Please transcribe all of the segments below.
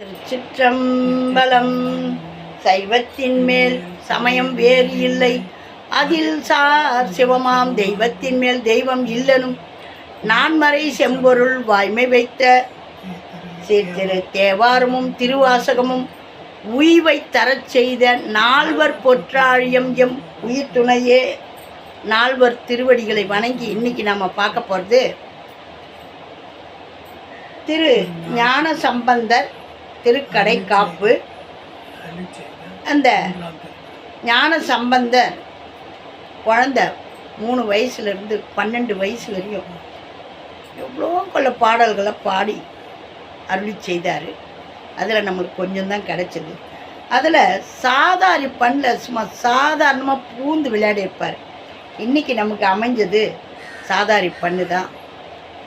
திருச்சிற்றம்பலம். சைவத்தின் மேல் சமயம் வேறு இல்லை. அதில் சார் சிவமாம் தெய்வத்தின் மேல் தெய்வம் இல்லனும். நான்மறை செம்பொருள் வாய்மை வைத்த சீர்திரு தேவாரமும் திருவாசகமும் உய்வை தரச் செய்த நால்வர் பொற்றாழியம் எம் உயிர் துணையே நால்வர் திருவடிகளை வணங்கி இன்னைக்கு நம்ம பார்க்க போகிறது திரு ஞான சம்பந்தர் திருக்கடை காப்பு. அந்த ஞான சம்பந்தர் குழந்த மூணு வயசுலேருந்து பன்னெண்டு வயசு வரையும் எவ்வளோ கொள்ள பாடல்களை பாடி அருளி செய்தார். அதில் நம்மளுக்கு கொஞ்சம் தான் கிடச்சிது. அதில் சாதாரி பண்ணில் சும்மா சாதாரணமாக பூந்து விளையாடி இருப்பார் இன்றைக்கி நமக்கு அமைஞ்சது சாதாரி பண்ணு தான்.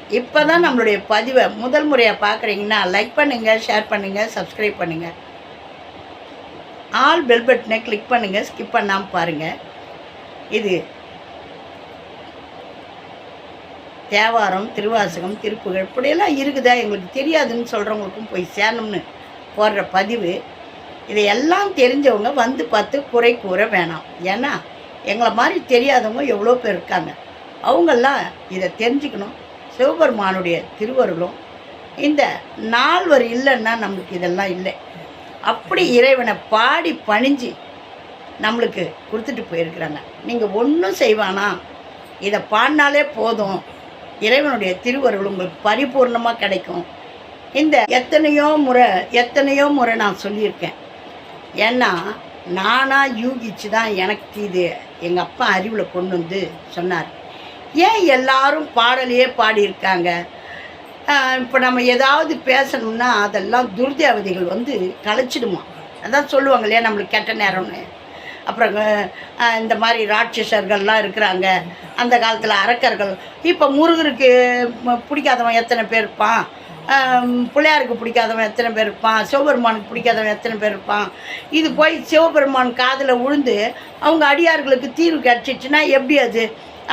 இப்போ தான் நம்மளுடைய பதிவை முதல் முறையாக பார்க்குறீங்கன்னா லைக் பண்ணுங்கள் ஷேர் பண்ணுங்கள் சப்ஸ்கிரைப் பண்ணுங்கள் ஆல் பெல் பட்டனை கிளிக் பண்ணுங்கள் ஸ்கிப் பண்ணாமல் பாருங்கள் இது தேவாரம் திருவாசகம் திருப்புகழ் இப்படியெல்லாம் இருக்குதா? எங்களுக்கு தெரியாதுன்னு சொல்கிறவங்களுக்கும் போய் சேரணும்னு போடுற பதிவு. இதையெல்லாம் தெரிஞ்சவங்க வந்து பார்த்து குறை கூற வேணாம். ஏன்னா எங்களை மாதிரி தெரியாதவங்க எவ்வளோ பேர் இருக்காங்க. அவங்கெல்லாம் இதை தெரிஞ்சுக்கணும். சிவபெருமானுடைய திருவருளும் இந்த நால்வர் இல்லைன்னா நம்மளுக்கு இதெல்லாம் இல்லை. அப்படி இறைவனை பாடி பணிஞ்சு நம்மளுக்கு கொடுத்துட்டு போயிருக்கிறாங்க. நீங்கள் ஒன்றும் செய்வானா? இதை பாடினாலே போதும். இறைவனுடைய திருவருள் உங்களுக்கு பரிபூர்ணமாக கிடைக்கும். இந்த எத்தனையோ முறை எத்தனையோ முறை நான் சொல்லியிருக்கேன். ஏன்னா நானாக யூகிச்சு தான் எனக்கு இது. எங்கள் அப்பா அறிவில் கொண்டு வந்து சொன்னார். ஏன் எல்லாரும் பாடலையே பாடியிருக்காங்க? இப்போ நம்ம ஏதாவது பேசணும்னா அதெல்லாம் துர்தேவதைகள் வந்து கலைச்சிடுமா? அதான் சொல்லுவாங்க இல்லையா நம்மளுக்கு கெட்ட நேரம்னு. அப்புறம் இந்த மாதிரி ராட்சசர்கள்லாம் இருக்கிறாங்க. அந்த காலத்தில் அரக்கர்கள். இப்போ முருகருக்கு பிடிக்காதவன் எத்தனை பேர் இருப்பான்? பிள்ளையாருக்கு பிடிக்காதவன் எத்தனை பேர் இருப்பான்? சிவபெருமானுக்கு பிடிக்காதவன் எத்தனை பேர் இருப்பான்? இது போய் சிவபெருமான் காதில் விழுந்து அவங்க அடியார்களுக்கு தீர்வு கிடச்சிச்சின்னா எப்படி அது?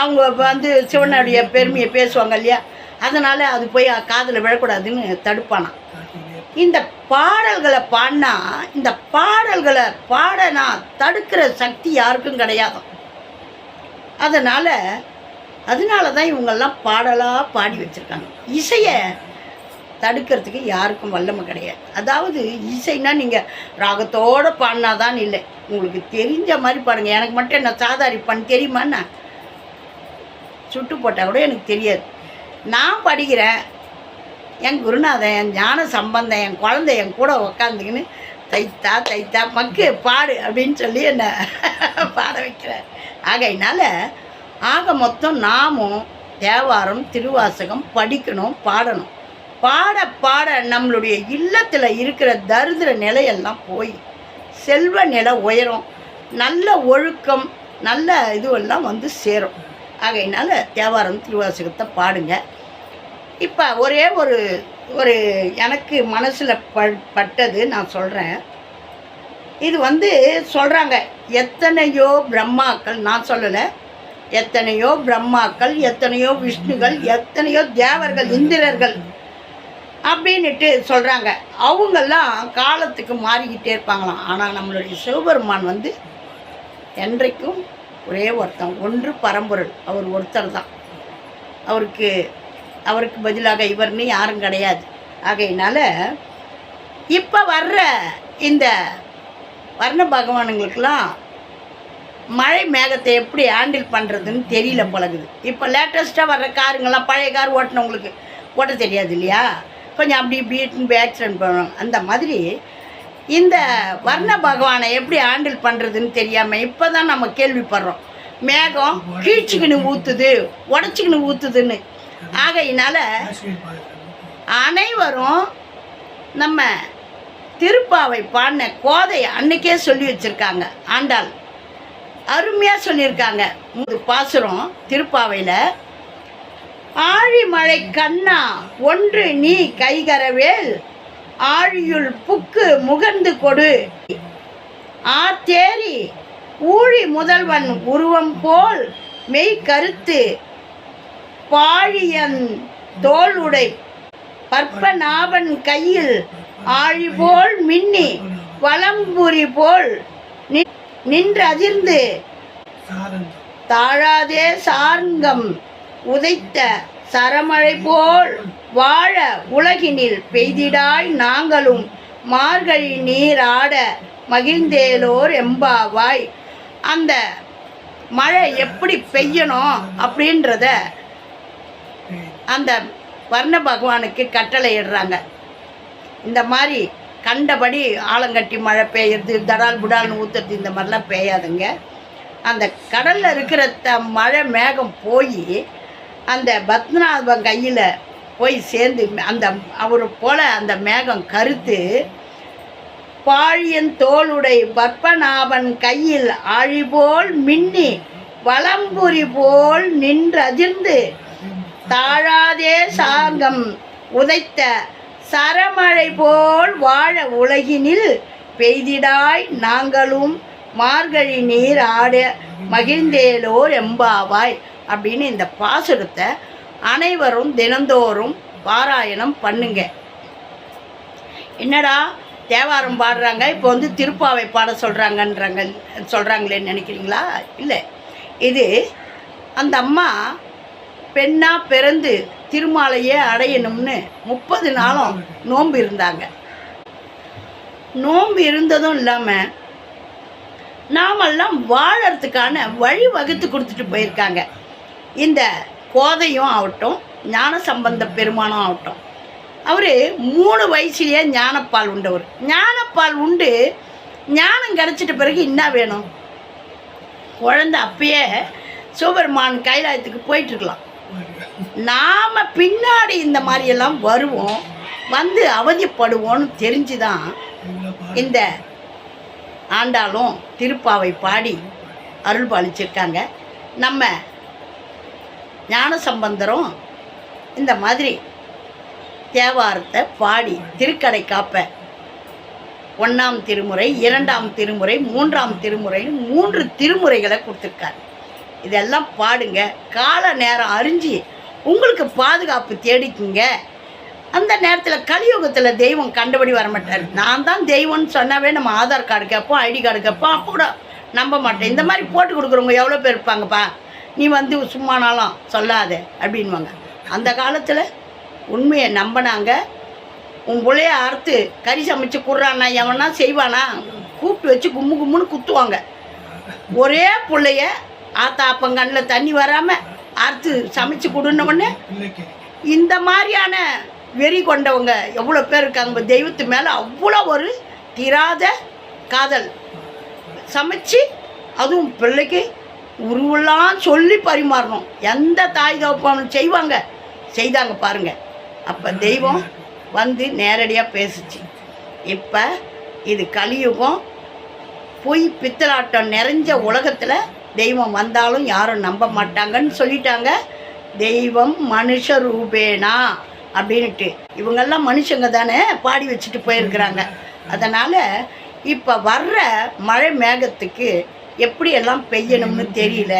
அவங்க வந்து சிவனுடைய பெருமையை பேசுவாங்க இல்லையா? அதனால் அது போய் காதில் விழக்கூடாதுன்னு தடுப்பானான் இந்த பாடல்களை பாடினா இந்த பாடல்களை பாடனா தடுக்கிற சக்தி யாருக்கும் கிடையாது. அதனால் அதனால தான் இவங்கெல்லாம் பாடலாக பாடி வச்சுருக்காங்க. இசையை தடுக்கிறதுக்கு யாருக்கும் வல்லமை கிடையாது. அதாவது இசைனா நீங்கள் ராகத்தோடு பாடினாதான் இல்லை. உங்களுக்கு தெரிஞ்ச மாதிரி பாடுங்க. எனக்கு மட்டும் என்ன சாதாரி பண்ண தெரியுமாண்ணா? சுட்டு போட்டால் கூட எனக்கு தெரியாது. நான் படிக்கிறேன். என் குருநாதன் என் ஞான சம்பந்தம் என் குழந்தை என் கூட உக்காந்துக்கின்னு தைத்தா தைத்தா மக்கு பாடு அப்படின்னு சொல்லி என்னை பாட வைக்கிறார். ஆகையினால் ஆக மொத்தம் நாமும் தேவாரம் திருவாசகம் படிக்கணும் பாடணும். பாட பாட நம்மளுடைய இல்லத்தில் இருக்கிற தருதிர நிலையெல்லாம் போய் செல்வ நிலை உயரும். நல்ல ஒழுக்கம் நல்ல இதுவெல்லாம் வந்து சேரும். ஆகையினால தேவாரம் திருவாசகத்தை பாடுங்க. இப்போ ஒரே ஒரு ஒரு எனக்கு மனசில் ப பட்டது நான் சொல்கிறேன் இது வந்து சொல்கிறாங்க எத்தனையோ பிரம்மாக்கள் நான் சொல்லலை எத்தனையோ பிரம்மாக்கள் எத்தனையோ விஷ்ணுகள் எத்தனையோ தேவர்கள் இந்திரர்கள் அப்படின்னுட்டு சொல்கிறாங்க அவங்கெல்லாம் காலத்துக்கு மாறிக்கிட்டே இருப்பாங்களாம். ஆனால் நம்மளுடைய சிவபெருமான் வந்து என்றைக்கும் ஒரே ஒருத்தன் ஒன்று பரம்பொருள். அவர் ஒருத்தர் தான் அவருக்கு அவருக்கு பதிலாக இவர்னு யாரும் கிடையாது. ஆகையினால இப்போ வர்ற இந்த வர்ண பகவானுங்களுக்கெல்லாம் மழை மேகத்தை எப்படி ஹேண்டில் பண்ணுறதுன்னு தெரியல பழகுது இப்போ லேட்டஸ்ட்டாக வர்ற காருங்கெல்லாம் பழைய கார் ஓட்டினவங்களுக்கு ஓட்ட தெரியாது இல்லையா? கொஞ்சம் அப்படி இப்படி ஆக்சிடென்ட் பண்ணுவாங்க. அந்த மாதிரி இந்த வர்ண பகவானை எப்படி ஹேண்டில் பண்ணுறதுன்னு தெரியாமல் இப்போ தான் நம்ம கேள்விப்படுறோம். மேகம் கீழ்ச்சிக்கின்னு ஊற்றுது உடச்சிக்கின்னு ஊற்றுதுன்னு ஆகையினால அனைவரும் நம்ம திருப்பாவை பாடின கோதை அன்னைக்கே சொல்லி வச்சுருக்காங்க ஆண்டாள். அருமையாக சொல்லியிருக்காங்க. இது பாசுரம் திருப்பாவையில் ஆழிமழை கண்ணா ஒன்று நீ கைகரவேல் ஆழியுள் புக்கு முகர்ந்து கொடு. ஆத்தேரி ஊழி முதல்வன் உருவம் போல் மெய் கருத்து பாழியன் தோளுடை பற்பநாபன் கையில் ஆழி போல் மின்னி வலம்புரி போல் நின்றதிர்ந்து தாழாதே சார்ங்கம் உதைத்த சரமழை போல் வாழ உலகினில் பெய்திடாய் நாங்களும். மார்கழி நீராட மகிழ்ந்தேலோர் எம்பாவாய். அந்த மழை எப்படி பெய்யணும் அப்படின்றத அந்த வர்ண பகவானுக்கு கட்டளை இடுறாங்க இந்த மாதிரி கண்டபடி ஆலங்கட்டி மழை பெய்யுறது தடால் புடால்னு ஊற்றுறது இந்த மாதிரிலாம் பெய்யாதுங்க. அந்த கடலில் இருக்கிற த மழை மேகம் போய் அந்த பத்மநாபன் கையில் போய் சேர்ந்து அந்த அவர் போல அந்த மேகம் கருத்து பாழியன் தோளுடை பற்பநாபன் கையில் ஆழிபோல் மின்னி வளம்புரி போல் நின்றதிர்ந்து தாழாதே சாங்கம் உதைத்த சரமழை போல் வாழ உலகினில் பெய்திடாய் நாங்களும் மார்கழி நீர் ஆட மகிழ்ந்தேலோர் எம்பாவாய். அப்படின்னு இந்த பாசுரத்தை அனைவரும் தினந்தோறும் பாராயணம் பண்ணுங்க. என்னடா தேவாரம் பாடுறாங்க இப்போ வந்து திருப்பாவை பாட சொல்கிறாங்கன்றாங்க சொல்கிறாங்களேன்னு நினைக்கிறீங்களா? இல்லை. இது அந்த அம்மா பெண்ணாக பிறந்து திருமாலையே அடையணும்னு முப்பது நாளும் நோன்பு இருந்தாங்க. நோன்பு இருந்ததும் இல்லாமல் நாமெல்லாம் வாழறதுக்கான வழி வகுத்து கொடுத்துட்டு போயிருக்காங்க. இந்த கோதையும் ஆகட்டும் ஞான சம்பந்த பெருமானும் ஆகட்டும். அவர் மூணு வயசுலேயே ஞானப்பால் உண்டவர். ஞானப்பால் உண்டு ஞானம் கிடச்சிட்ட பிறகு என்ன வேணும்? குழந்தை அப்பயே சிவபெருமான் கைலாயத்துக்கு போயிட்டுருக்கலாம் நாம் பின்னாடி இந்த மாதிரியெல்லாம் வருவோம் வந்து அவதிப்படுவோன்னு தெரிஞ்சு தான் இந்த ஆண்டாலும் திருப்பாவை பாடி அருள் பாலிச்சிருக்காங்க நம்ம ஞான சம்பந்தரும் இந்த மாதிரி தேவாரத்தை பாடி திருக்கடை காப்ப. ஒன்றாம் திருமுறை இரண்டாம் திருமுறை மூன்றாம் திருமுறைன்னு மூன்று திருமுறைகளை கொடுத்துருக்காரு. இதெல்லாம் பாடுங்க. கால நேரம் அறிஞ்சு உங்களுக்கு பாதுகாப்பு தேடிக்குங்க. அந்த நேரத்தில் கலியுகத்தில் தெய்வம் கண்டபடி வர மாட்டார் நான் தான் தெய்வம்னு சொன்னாவே நம்ம ஆதார் கார்டு கேட்போம் ஐடி கார்டு கேட்போம் அப்போ கூட நம்ப மாட்டேன். இந்த மாதிரி போட்டு கொடுக்குறவங்க எவ்வளோ பேர் இருப்பாங்கப்பா? நீ வந்து சும்மானாலும் சொல்லாத அப்படின்வாங்க. அந்த காலத்தில் உண்மையை நம்பினாங்க. உன் பிள்ளைய அறுத்து கறி சமைச்சு குடுறானா எவனா செய்வானா? கூப்பிட்டு வச்சு கும்மு கும்முன்னு குத்துவாங்க. ஒரே பிள்ளைய ஆத்தா அப்பங்கண்ணில் தண்ணி வராமல் அறுத்து சமைச்சு கொடுன்னொடனே இந்த மாதிரியான வெறி கொண்டவங்க எவ்வளோ பேர் இருக்காங்க தெய்வத்து மேலே அவ்வளோ ஒரு தீராத காதல். சமைச்சு அதுவும் பிள்ளைக்கு உருவெல்லாம் சொல்லி பரிமாறணும். எந்த தாய் தகப்பனும் செய்வாங்க? செய்தாங்க பாருங்க. அப்போ தெய்வம் வந்து நேரடியாக பேசுச்சு. இப்போ இது கலியுகம். பொய் பித்தலாட்டம் நிறைஞ்ச உலகத்தில் தெய்வம் வந்தாலும் யாரும் நம்ப மாட்டாங்கன்னு சொல்லிட்டாங்க. தெய்வம் மனுஷ ரூபேனா அப்படின்ட்டு இவங்கெல்லாம் மனுஷங்க தானே பாடி வச்சுட்டு போயிருக்கிறாங்க. அதனால் இப்போ வர்ற மழை மேகத்துக்கு எப்படியெல்லாம் பெய்யணும்னு தெரியல.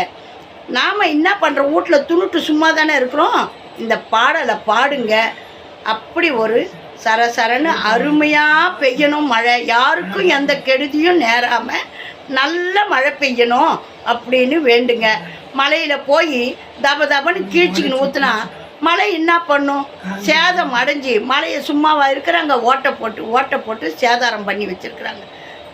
நாம் என்ன பண்ணுறோம் வீட்டில் துணுட்டு சும்மா தானே இருக்கிறோம். இந்த பாடலை பாடுங்க. அப்படி ஒரு சரசரன்னு அருமையாக பெய்யணும் மழை. யாருக்கும் எந்த கெடுதியும் நேராமல் நல்ல மழை பெய்யணும் அப்படின்னு வேண்டுங்க. மலையில் போய் தப தபன்னு கீழ்ச்சிக்கின்னு ஊற்றுனா மழை என்ன பண்ணும்? சேதம் அடைஞ்சி மலையை சும்மாவாக இருக்கிறாங்க. ஓட்டை போட்டு ஓட்டை போட்டு சேதாரம் பண்ணி வச்சுருக்குறாங்க.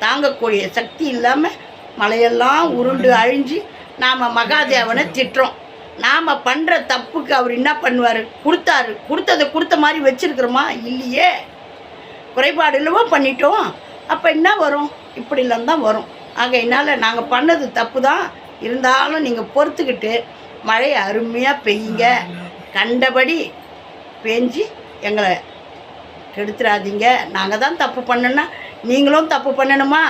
தாங்கக்கூடிய சக்தி இல்லாமல் மலையெல்லாம் உருண்டு அழிஞ்சு நாம் மகாதேவனை திட்டுறோம். நாம் பண்ணுற தப்புக்கு அவர் என்ன பண்ணுவார்? கொடுத்தாரு. கொடுத்ததை கொடுத்த மாதிரி வச்சுருக்குறோமா? இல்லையே. குறைபாடு இல்லவோ பண்ணிட்டோம். அப்போ என்ன வரும்? இப்படிலாம் தான் வரும். என்னால் நாங்கள் பண்ணது தப்பு தான். இருந்தாலும் நீங்கள் பொறுத்துக்கிட்டு மழையை அருமையாக பெய்யுங்க. கண்டபடி பெஞ்சு எங்களை கெடுத்துடாதீங்க நாங்கள் தான் தப்பு பண்ணோன்னா நீங்களும் தப்பு பண்ணணுமா?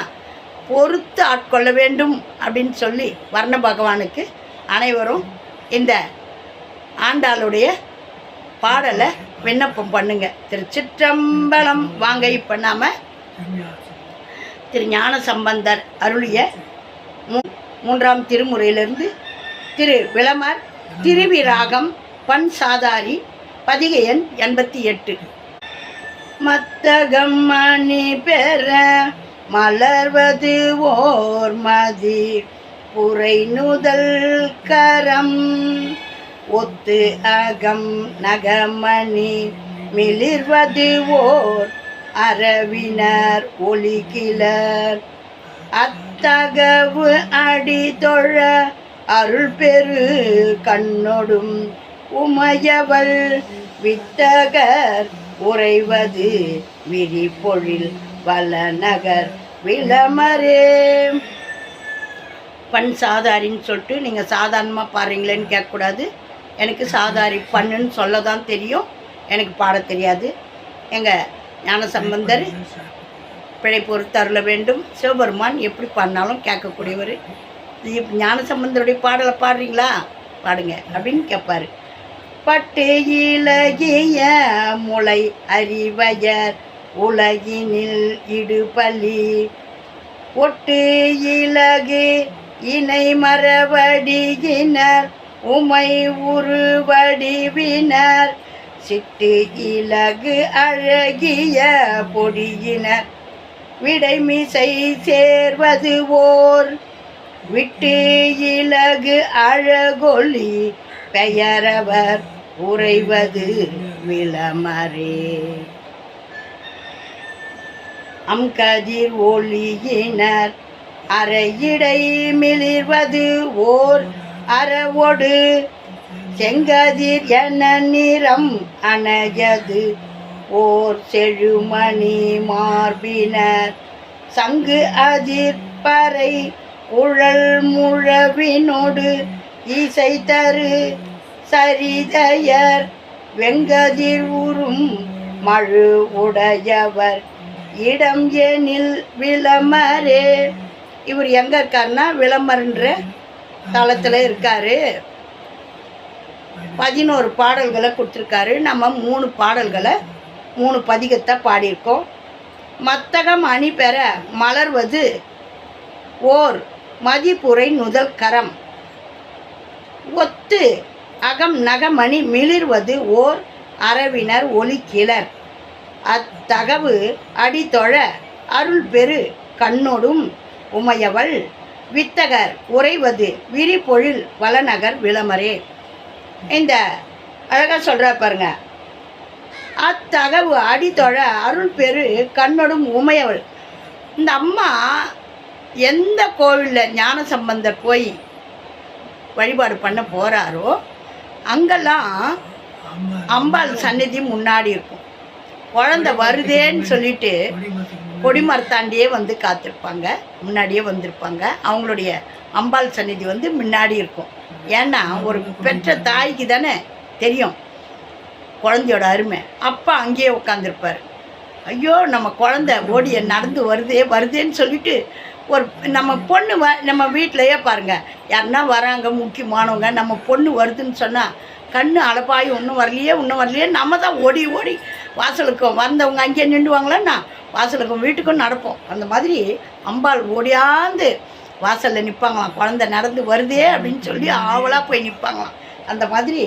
பொறுத்து ஆட்கொள்ள வேண்டும் அப்படின்னு சொல்லி வர்ண பகவானுக்கு அனைவரும் இந்த ஆண்டாளுடைய பாடலை விண்ணப்பம் பண்ணுங்க. திருச்சிற்றம்பலம் வாங்க இப்போ நாம திரு ஞான சம்பந்தர் அருளிய மூ- மூன்றாம் திருமுறையிலிருந்து திரு விளமர் திருவிராகம் பண் சாதாரி பதிகை எண் எண்பத்தி எட்டு. மத்தகம் மணி பெற மலர்வது ஓர் மதி புரை நுதல் கரம். ஒத்து அகம் நகமணி மிளிர்வது ஓர் அரவினர் ஒலிகிலர் அத்தகவு அடி தொழ அருள் பெரு கண்ணொடும் உமையவள் வித்தகர் உறைவது விரிபொழில் வளநகர் விளமரே. பண் சாதாரின்னு சொல்லிட்டு நீங்கள் சாதாரணமாக பாடுறீங்களேன்னு கேட்கக்கூடாது. எனக்கு சாதாரி பண்ணுன்னு சொல்ல தான் தெரியும். எனக்கு பாட தெரியாது. எங்கள் ஞானசம்பந்தர் பிழை பொறுத்தருள வேண்டும். சிவபெருமான் எப்படி பாடினாலும் கேட்கக்கூடியவர். இது ஞானசம்பந்தருடைய பாடலை பாடுறீங்களா? பாடுங்க அப்படின்னு கேட்பாரு. பட்டு இலகிய முளை அறிவயர் உலகினில் இடுபலி. ஒட்டு இலகு இணை மரவடியினர் உமை உருவடிவினர். சிட்டு இலகு அழகிய பொடியினர் விடைமிசை சேர்வது ஓர். விட்டு இலகு அழகொலி பெயரவர் உறைவது விளமரே. அம்கதிர் ஒளியினர். அறையிடை மிளிர்வது ஓர் அறவோடு. செங்கதிர் என நிறம் அணையது. ஓர் செழுமணி மார்பினர். சங்கு அதிர் பறை குழல் முழவினோடு. இசை தரு சரிதயர். வெங்கதிர் உறும் மழு உடையவர். இடம் ஏனில் விளமரே. இவர் எங்கே இருக்காருன்னா விளம்பரன்ற தளத்தில் இருக்காரு. பதினோரு பாடல்களை கொடுத்துருக்காரு. நம்ம மூணு பாடல்களை மூணு பதிகத்தை பாடியிருக்கோம். மத்தகம் அணி பெற மலர்வது ஓர் மதிப்புரை முதல் கரம். ஒத்து அகம் நகமணி மிளிர்வது ஓர் அரவினர் ஒலி கிளர். அத்தகவு அடித்தொழ அருள் பெரு கண்ணொடும் உமையவள் வித்தகர் உறைவது விரிபொழில் வளநகர் விளமரே. இந்த அழகாக சொல்கிற பாருங்க. அத்தகவு அடித்தொழ அருள் பெரு கண்ணொடும் உமையவள். இந்த அம்மா எந்த கோவிலில் ஞான சம்பந்தர் போய் வழிபாடு பண்ண போகிறாரோ அங்கெல்லாம் அம்பாள் சந்நிதி முன்னாடி இருக்கும். குழந்த வருதேன்னு சொல்லிட்டு கொடிமரத்தாண்டியே வந்து காத்திருப்பாங்க. முன்னாடியே வந்திருப்பாங்க. அவங்களுடைய அம்பாள் சந்நிதி வந்து முன்னாடி இருக்கும். ஏன்னா ஒரு பெற்ற தாய்க்கு தானே தெரியும் குழந்தையோட அருமை. அப்பா அங்கேயே உட்காந்துருப்பார் ஐயோ நம்ம குழந்த ஓடிய நடந்து வருதே வருதேன்னு சொல்லிட்டு ஒரு நம்ம பொண்ணு வ நம்ம வீட்டிலையே பாருங்கள் யாருன்னா வராங்க முக்கியமானவங்க நம்ம பொண்ணு வருதுன்னு சொன்னால் கண்ணு அலப்பாயும் ஒன்றும் வரலையே ஒன்றும் வரலையே. நம்ம தான் ஓடி ஓடி வாசலுக்கும் வந்தவங்க அங்கேயே நின்றுவாங்களேன்னா வாசலுக்கும் வீட்டுக்கும் நடப்போம். அந்த மாதிரி அம்பாள் ஓடியாந்து வாசலில் நிற்பாங்களாம் குழந்தை நடந்து வருதே அப்படின்னு சொல்லி ஆவலாக போய் நிற்பாங்களாம் அந்த மாதிரி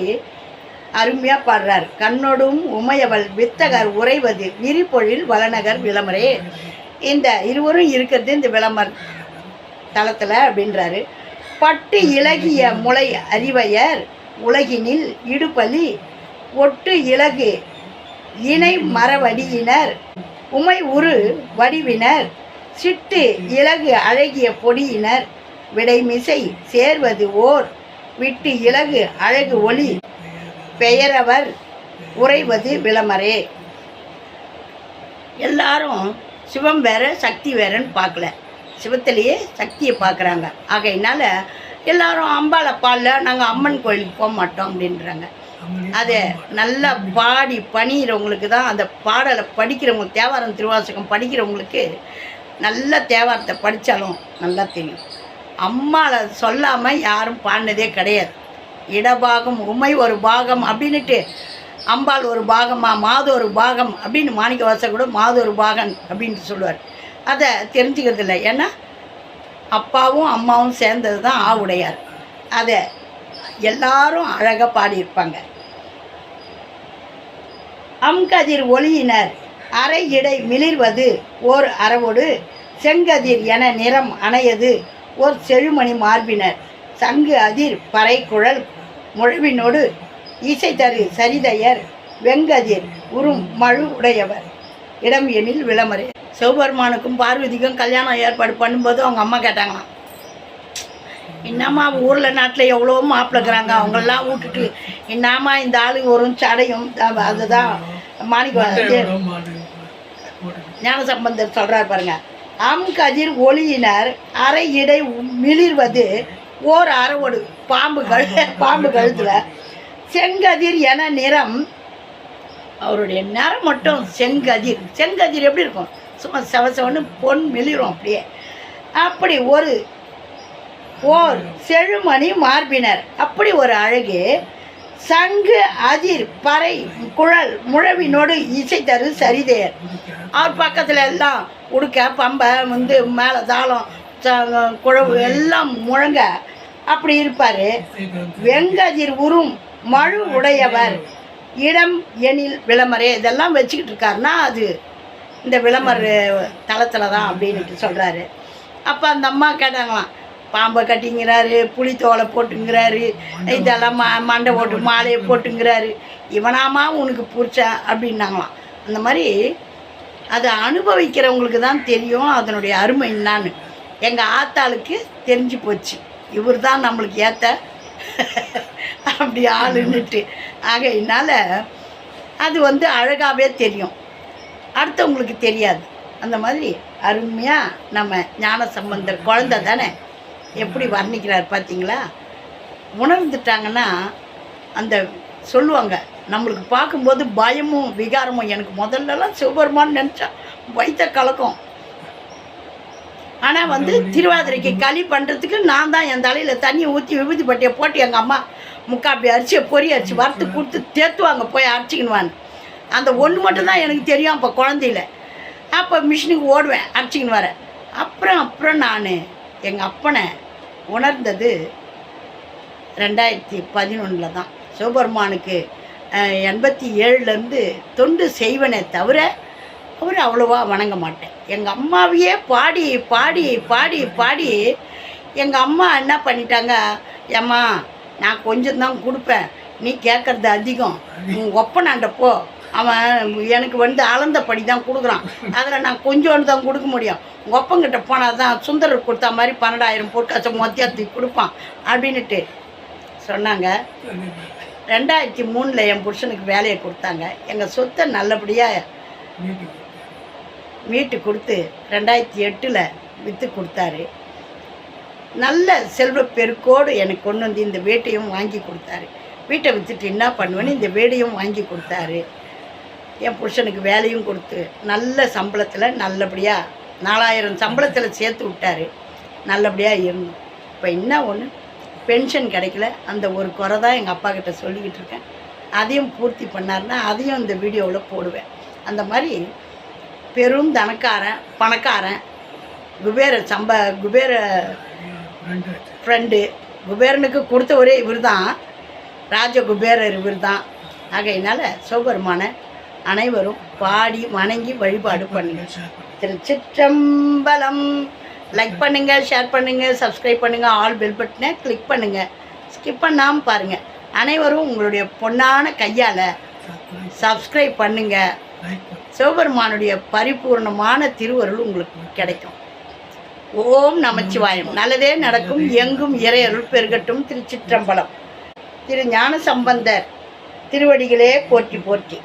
அருமையாக பாடுறார். கண்ணோடும் உமையவள் வித்தகர் உறைவது விரிபொழில் வளநகர் விளம்பரே. இந்த இருவரும் இருக்கிறது இந்த விளம்பர் தளத்தில் அப்படின்றாரு. பட்டு இலகிய முளை அறிவையர் உலகினில் இடுபலி ஒட்டு இலகு இணை மரவடியினர் உமை உரு வடிவினர் சிட்டு இலகு அழகிய பொடியினர் விடைமிசை சேர்வது ஓர் விட்டு இலகு அழகு ஒளி பெயரவர் உறைவது விளமரே. எல்லாரும் சிவம் வேற சக்தி வேறன்னு பார்க்கல. சிவத்திலேயே சக்தியை பார்க்குறாங்க. ஆகையினால எல்லாரும் அம்பாளை பாடல நாங்கள் அம்மன் கோயிலுக்கு போக மாட்டோம் அப்படின்றாங்க. அதை நல்லா பாடி பணிகிறவங்களுக்கு தான் அந்த பாடலை படிக்கிறவங்க தேவாரம் திருவாசகம் படிக்கிறவங்களுக்கு நல்ல தேவாரத்தை படித்தாலும் நல்லா தெரியும். அம்மாவை சொல்லாமல் யாரும் பாடினதே கிடையாது. இடபாகம் உமை ஒரு பாகம் அப்படின்னுட்டு அம்பாள் ஒரு பாகமா மாது ஒரு பாகம் அப்படின்னு மாணிக்க வாசர் கூட மாது ஒரு பாகன் அப்படின்ட்டு சொல்லுவார். அதை தெரிஞ்சுக்கிறது இல்லை ஏன்னா அப்பாவும் அம்மாவும் சேர்ந்தது தான் ஆவுடையார். அதை எல்லாரும் அழகாக பாடியிருப்பாங்க. அம்கதிர் ஒளியினர் அரை இடை மிளிர்வது ஓர் அறவோடு செங்கதிர் என நிறம் அணையது ஓர் செழுமணி மார்பினர். சங்கு அதிர் பறை குழல் முழவினோடு இசை தரு சரிதையர் வெங்கதிர் உறும் மழு உடையவர் இடம் எனில் விளமரே சிவபெருமானுக்கும் பார்வதிக்கும் கல்யாணம் ஏற்பாடு பண்ணும்போது அவங்க அம்மா கேட்டாங்களாம். என்னம்மா ஊரில் நாட்டில் எவ்வளோ மாப்பிள்ளைக்கிறாங்க அவங்கெல்லாம் விட்டுட்டு என்னம்மா இந்த ஆளு வரும் சடையும் அதுதான். மாணிக்கம் ஞான சம்பந்தர் சொல்கிறார் பாருங்க. அம் கதிர் ஒளியினர் அரை இடை மிளிர்வது ஓர் அரவோடு பாம்பு கழு பாம்பு கழுத்தில். செங்கதிர் என நிறம் அவருடைய நிறம் மட்டும் செங்கதிர். செங்கதிர் எப்படி இருக்கும்? சும்மா செவ செவன்னு பொன் மிளிரும் அப்படியே. அப்படி ஒரு ஓர் செழுமணி மார்பினர். அப்படி ஒரு அழகு. சங்கு அதிர் பறை குழல் முழவினோடு இசை தரு சரிதேர். அவர் பக்கத்தில் எல்லாம் உடுக்க பம்பை வந்து மேலே தாளம் குழவு எல்லாம் முழங்க. அப்படி இருப்பார். வெங்கதிர் உறும் மழு உடையவர். இடம் எனில் விளமரே இதெல்லாம் வச்சுக்கிட்டு இருக்காருன்னா அது இந்த விளம்பர தளத்தில் தான் அப்படின்ட்டு சொல்கிறாரு அப்போ அந்த அம்மா கேட்டாங்களாம் பாம்பை கட்டிங்கிறாரு புளித்தோலை போட்டுங்கிறாரு இதெல்லாம் ம மண்டை போட்டு மாலையை போட்டுங்கிறாரு இவனாமா உனக்கு புரிச்சேன் அப்படின்னாங்களாம். அந்த மாதிரி அதை அனுபவிக்கிறவங்களுக்கு தான் தெரியும் அதனுடைய அருமை என்னான்னு. எங்கள் ஆத்தாளுக்கு தெரிஞ்சு போச்சு. இவர் தான் நம்மளுக்கு ஏற்ற அப்படி ஆளுன்னுட்டு ஆகையினால அது வந்து அழகாகவே தெரியும். அடுத்தவங்களுக்கு தெரியாது. அந்த மாதிரி அருமையாக நம்ம ஞான சம்பந்தர் குழந்தை தானே? எப்படி வர்ணிக்கிறார் பார்த்தீங்களா உணர்ந்துட்டாங்கன்னா அந்த சொல்லுவாங்க நம்மளுக்கு பார்க்கும்போது பயமும் விகாரமும் எனக்கு முதல்லலாம் சிவபெருமான்னு நினச்சா வைத்த கலக்கம். ஆனால் வந்து திருவாதிரைக்கு களி பண்ணுறதுக்கு நான் தான் என் தலையில் தண்ணியை ஊற்றி விபூதி பட்டியை போட்டு எங்கள் அம்மா முக்காப்பி அரிசியை பொறி அரிசி வறுத்து கொடுத்து தேத்துவாங்க போய் அரைச்சிக்கினுவான்னு. அந்த ஒன்று மட்டும்தான் எனக்கு தெரியும் அப்போ குழந்தையில. அப்போ மிஷினுக்கு ஓடுவேன் அரைச்சிக்கின்னு வரேன். அப்புறம் அப்புறம் நான் எங்கள் அப்பனை உணர்ந்தது ரெண்டாயிரத்தி பதினொன்றில் தான். சிவபெருமானுக்கு எண்பத்தி ஏழுலேருந்து தொண்டு செய்வனே தவிர அவர் அவ்வளோவா வணங்க மாட்டேன். எங்கள் அம்மாவையே பாடி பாடி பாடி பாடி எங்கள் அம்மா என்ன பண்ணிட்டாங்க ஏம்மா நான் கொஞ்சம் தான் கொடுப்பேன். நீ கேட்குறது அதிகம். ஒப்பனாண்ட போ. அவன் எனக்கு வந்து அளந்தபடி தான் கொடுக்குறான். அதில் நான் கொஞ்சோண்டு தான் கொடுக்க முடியும். ஒப்பங்கிட்ட போனால் தான் சுந்தரர் கொடுத்த மாதிரி பன்னெண்டாயிரம் போட்டு அச்ச மொத்தியத்துக்கு கொடுப்பான். அப்படின்னுட்டு சொன்னாங்க. ரெண்டாயிரத்தி மூணில் என் புருஷனுக்கு வேலையை கொடுத்தாங்க. எங்கள் சொத்தை நல்லபடியாக மீட்டு கொடுத்து ரெண்டாயிரத்தி எட்டில் விற்று கொடுத்தாரு. நல்ல செல்வ பெருக்கோடு எனக்கு கொண்டு வந்து இந்த வீட்டையும் வாங்கி கொடுத்தாரு. வீட்டை விற்றுட்டு என்ன பண்ணுவேன்னு இந்த வேடையும் வாங்கி கொடுத்தாரு. என் புருஷனுக்கு வேலையும் கொடுத்து நல்ல சம்பளத்தில் நல்லபடியாக நாலாயிரம் சம்பளத்தில் சேர்த்து விட்டாரு. நல்லபடியாக இருந்தோம். இப்போ என்ன ஒன்று பென்ஷன் கிடைக்கல. அந்த ஒரு குறை தான் எங்கள் அப்பா கிட்ட சொல்லிக்கிட்டு இருக்கேன். அதையும் பூர்த்தி பண்ணாருன்னா அதையும் இந்த வீடியோவில் போடுவேன். அந்த மாதிரி பெரும் தனக்காரன் பணக்காரன் குபேர சம்ப குபேர ஃப்ரெண்டு குபேரனுக்கு கொடுத்தவரே இவர் தான் ராஜ குபேரர் இவர் தான் ஆகையினால சிவபெருமான அனைவரும் பாடி வணங்கி வழிபாடு பண்ணுங்க. திருச்சிற்றம்பலம். லைக் பண்ணுங்க ஷேர் பண்ணுங்க சப்ஸ்கிரைப் பண்ணுங்க ஆல் பெல் பட்டனை கிளிக் பண்ணுங்க. ஸ்கிப் பண்ணாமல் பாருங்க. அனைவரும் உங்களுடைய பொன்னான கையால் சப்ஸ்கிரைப் பண்ணுங்க. சிவபெருமானுடைய பரிபூர்ணமான திருவருள் உங்களுக்கு கிடைக்கும். ஓம் நமச்சிவாயம். நல்லதே நடக்கும் எங்கும் இறையருள் பெருகட்டும் திருச்சிற்றம்பலம். திரு ஞான சம்பந்தர் திருவடிகளே போற்றி போற்றி.